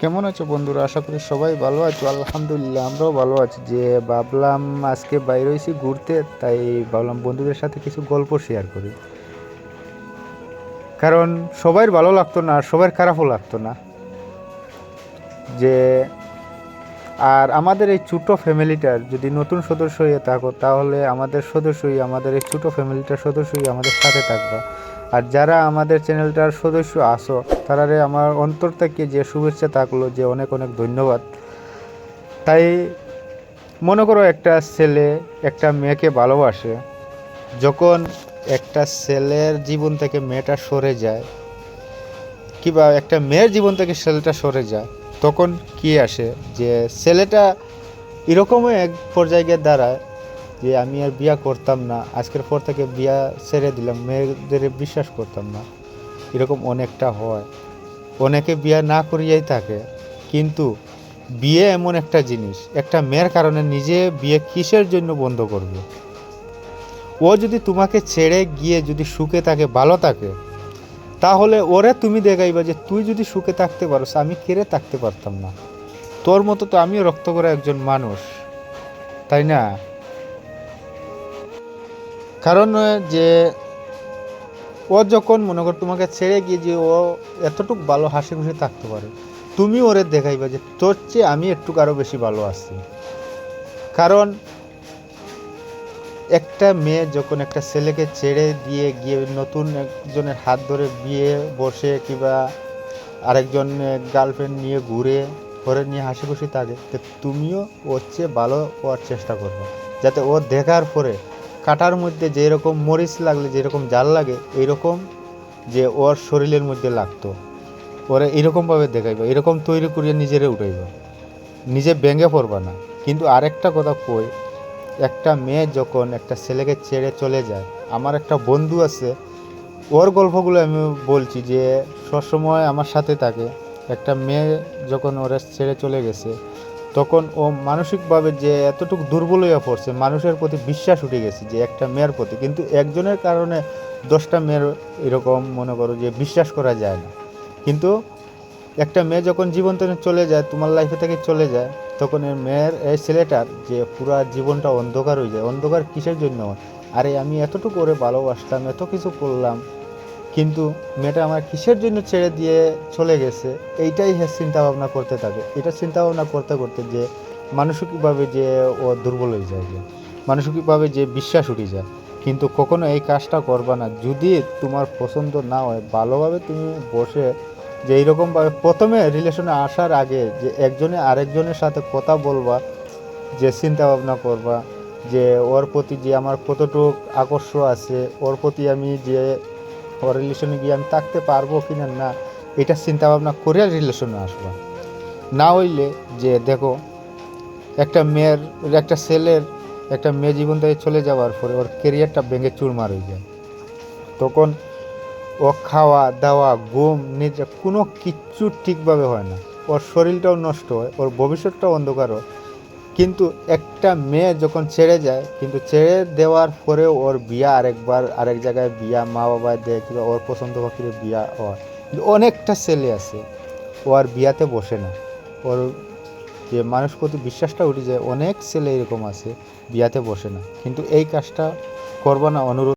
কেমন আছো বন্ধুরা? আশা করি সবাই ভালো আছো। আলহামদুলিল্লাহ, আমরাও ভালো আছি। যে ভাবলাম আজকে বাইরে হয়েছি ঘুরতে, তাই ভাবলাম বন্ধুদের সাথে কিছু গল্প শেয়ার করি। কারণ সবাই ভালো লাগতো না, আর সবার খারাপও লাগতো না। যে, আর আমাদের এই ছোটো ফ্যামিলিটার যদি নতুন সদস্য হয়ে থাকো, তাহলে আমাদের সদস্যই, আমাদের এই ছোটো ফ্যামিলিটার সদস্যই আমাদের সাথে থাকবে। আর যারা আমাদের চ্যানেলটার সদস্য আসো তারারে আমার অন্তর থেকে যে শুভেচ্ছা থাকল, যে অনেক অনেক ধন্যবাদ। তাই মনে করো একটা ছেলে একটা মেয়েকে ভালোবাসে। যখন একটা ছেলের জীবন থেকে মেয়েটা সরে যায়, কিংবা একটা মেয়ের জীবন থেকে ছেলেটা সরে যায়, তখন কি আসে? যে ছেলেটা এরকমই এক পর্যায়ে গিয়ে দাঁড়ায় যে আমি আর বিয়া করতাম না, আজকের পর থেকে বিয়া ছেড়ে দিলাম, মেয়েদের বিশ্বাস করতাম না। এরকম অনেকটা হয়। অনেকে বিয়া না করিয়াই থাকে, কিন্তু বিয়ে এমন একটা জিনিস, একটা মেয়ের কারণে নিজে বিয়ে কিসের জন্য বন্ধ করবে? ও যদি তোমাকে ছেড়ে গিয়ে যদি সুখে থাকে, ভালো থাকে, তাহলে ওরে তুমি দেখাইবা যে তুই যদি সুখে থাকতে পারোস, আমি কেড়ে থাকতে পারতাম না। তোর মতো তো আমিও রক্ত করা একজন মানুষ, তাই না? কারণ যে ও যখন মনে কর তোমাকে ছেড়ে গিয়ে যে ও এতটুকু ভালো হাসি খুশি থাকতে পারে, তুমি ওরে দেখাইবা যে তোর চেয়ে আমি একটু আরও বেশি ভালো আছি। কারণ, একটা মেয়ে যখন একটা ছেলেকে ছেড়ে দিয়ে গিয়ে নতুন একজনের হাত ধরে বিয়ে বসে কিংবা আরেকজন গার্লফ্রেন্ড নিয়ে ঘুরে ঘরে নিয়ে হাসি খুশি থাকে, তো তুমিও ওর চেয়ে ভালো হওয়ার চেষ্টা করবে। যাতে ও দেখার পরে কাটার মধ্যে যেরকম মরিচ লাগলে, যেরকম জাল লাগে, এইরকম যে ওর শরীরের মধ্যে লাগতো। ওরা এরকমভাবে দেখাইবা এরকম তৈরি করিয়ে নিজেরে উঠাইবা। নিজে ব্যঙ্গে পড়বা না। কিন্তু আরেকটা কথা কই, একটা মেয়ে যখন একটা ছেলেকে ছেড়ে চলে যায়, আমার একটা বন্ধু আছে, ওর গল্পগুলো আমি বলছি যে সবসময় আমার সাথে থাকে। একটা মেয়ে যখন ওরা ছেড়ে চলে গেছে তখন ও মানসিকভাবে যে এতটুকু দুর্বল হয়ে পড়ছে, মানুষের প্রতি বিশ্বাস উঠে গেছে যে একটা মেয়ের প্রতি। কিন্তু একজনের কারণে দশটা মেয়ের এরকম মনে করো যে বিশ্বাস করা যায় না। কিন্তু একটা মেয়ে যখন জীবন চলে যায়, তোমার লাইফে থেকে চলে যায়, তখন এই মেয়ের, এই ছেলেটার যে পুরো জীবনটা অন্ধকার হয়ে যায়। অন্ধকার কিসের জন্য? আরে আমি এতটুকু করে ভালোবাসতাম এত কিছু করলাম কিন্তু মেয়েটা আমার কিসের জন্য ছেড়ে দিয়ে চলে গেছে, এইটাই হে চিন্তা ভাবনা করতে থাকে। এটা চিন্তা ভাবনা করতে করতে যে মানসিকভাবে যে ও দুর্বল হয়ে যায়, যে মানসিকভাবে যে বিশ্বাস উঠে যায়। কিন্তু কখনো এই কাজটা করবা না। যদি তোমার পছন্দ না হয়, ভালোভাবে তুমি বসে যে এইরকমভাবে প্রথমে রিলেশনে আসার আগে যে একজনে আরেকজনের সাথে কথা বলবা, যে চিন্তা ভাবনা করবা, যে ওর প্রতি যে আমার কতটুক আকর্ষণ আছে, ওর প্রতি আমি যে ওর রিলেশনে গিয়ে আমি থাকতে পারব কি না না এটা চিন্তা ভাবনা করে রিলেশনে আসব। না হইলে যে দেখো, একটা মেয়ের, একটা ছেলের, একটা মেয়ে জীবন থেকে চলে যাওয়ার পরে ওর কেরিয়ারটা ভেঙে চুরমার হয়ে যায়। তখন ও খাওয়া, দাওয়া, ঘুম নিজে কোনো কিচ্ছু ঠিকভাবে হয় না। ওর শরীরটাও নষ্ট হয়, ওর ভবিষ্যৎটাও অন্ধকার হয়। কিন্তু একটা মেয়ে যখন ছেড়ে যায়, কিন্তু ছেড়ে দেওয়ার পরে ওর বিয়া আরেকবার, আরেক জায়গায় বিয়া মা বাবা দেয় কিংবা ওর পছন্দ পাখির বিয়া হয়। অনেকটা ছেলে আছে, ও আর বিয়াতে বসে না। ওর যে মানুষ প্রতি বিশ্বাসটা উঠে যায়, অনেক ছেলে এরকম আছে, বিয়াতে বসে না। কিন্তু এই কাজটা করব না, অনুরোধ